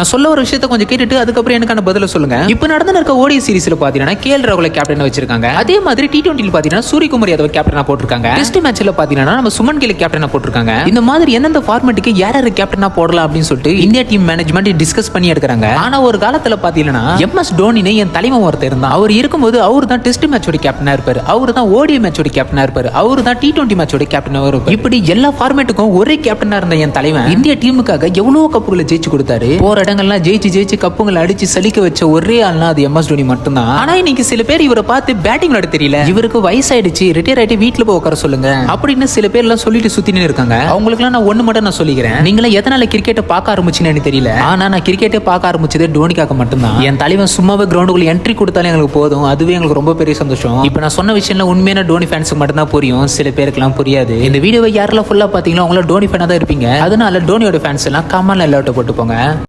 நான் சொல்ல ஒரு விஷயத்த கொஞ்சம் கேட்டுட்டு அதுக்கப்புறம் எனக்கான பதில சொல்லுங்க. இப்போ நடந்து இருக்க ஓடி சீரிஸ்ல பாத்தீங்கன்னா கேஎல் ராகுல கேப்டன் வச்சிருக்காங்க. அதே மாதிரி டி டுவெண்ட்டில பாத்தீங்கன்னா சூரியகுமார் யாதவ் கேப்டனா போட்டிருக்காங்க. டெஸ்ட் மேட்ச்ல பாத்தீங்கன்னா நம்ம சுமன் கில கேப்டனா போட்டிருக்காங்க. இந்த மாதிரி எந்தெந்த ஃபார்மேட்டுக்கு யார் யார் கேப்டனா போடலாம் அப்படின்னு சொல்லிட்டு இந்தியா டீம் மேனேஜ்மெண்ட் டிஸ்கஸ் பண்ணி எடுக்கிறாங்க. ஆனா ஒரு காலத்துல பாத்தீங்கன்னா எம் எஸ் டோனினு என் தலைமை ஒருத்தர் இருந்தான். அவர் இருக்கும்போது அவர் தான் டெஸ்ட் மேட்சோட கேப்டனா இருப்பாரு. அவர் தான் ஓடி மேட்சோட கேப்டனா இருப்பாரு. அவர் தான் டி டுவெண்ட்டி மேட்சோட கேப்டனா இருப்பார். இப்படி எல்லா ஃபார்மேட்டுக்கும் ஒரே கேப்டனா இருந்த என் தலைவன் இந்திய டீமுக்காக எவ்வளவு கப்புகளை ஜெயிச்சு கொடுத்தாரு? போராட இடங்கள்லாம் ஜெயிச்சு ஜெயிச்சு கப்புங்களை அடிச்சு சலிக்க வச்ச ஒரே ஆள்னா அது எம் எஸ் தோனி மட்டும்தான். ஆனா இன்னைக்கு சில பேர் இவரை பார்த்து பேட்டிங் விளையாட தெரியல. இவருக்கு வயசாயிடுச்சு ரிட்டையர் ஆயிட்டு வீட்டுல போய் உட்கார சொல்லுங்க. அப்படின்னு சில பேர் எல்லாம் சொல்லிட்டு சுத்தினு இருக்காங்க. அவங்களுக்குலாம் நான் ஒண்ணு மட்டும் நான் சொல்லிக்கிறேன். நீங்களா எதனால கிரிக்கெட்டை பார்க்க ஆரம்பிச்சுன்னு எனக்கு தெரியல. ஆனா நான் கிரிக்கெட்டே பார்க்க ஆரம்பிச்சதே டோனிக்காக மட்டும்தான். என் தலைவன் சும்மாவே கிரவுண்டுக்குள்ள என்ட்ரி கொடுத்தாலே எங்களுக்கு போதும். அதுவே எங்களுக்கு ரொம்ப பெரிய சந்தோஷம். இப்போ நான் சொன்ன விஷயம்ல உண்மையான டோனி ஃபேன்ஸுக்கு மட்டும்தான் புரியும். சில பேருக்குலாம் புரியாது. இந்த வீடியோவை யாரெல்லாம் ஃபுல்லா பாத்தீங்களோ அவங்கள டோனி ஃபேனா தான் இருப்பீங்க. அதனால டோனியோட ஃபேன்ஸ் எல்லாம் கமெண்ட்ல எல்லாட்ட போட்டு போங்க.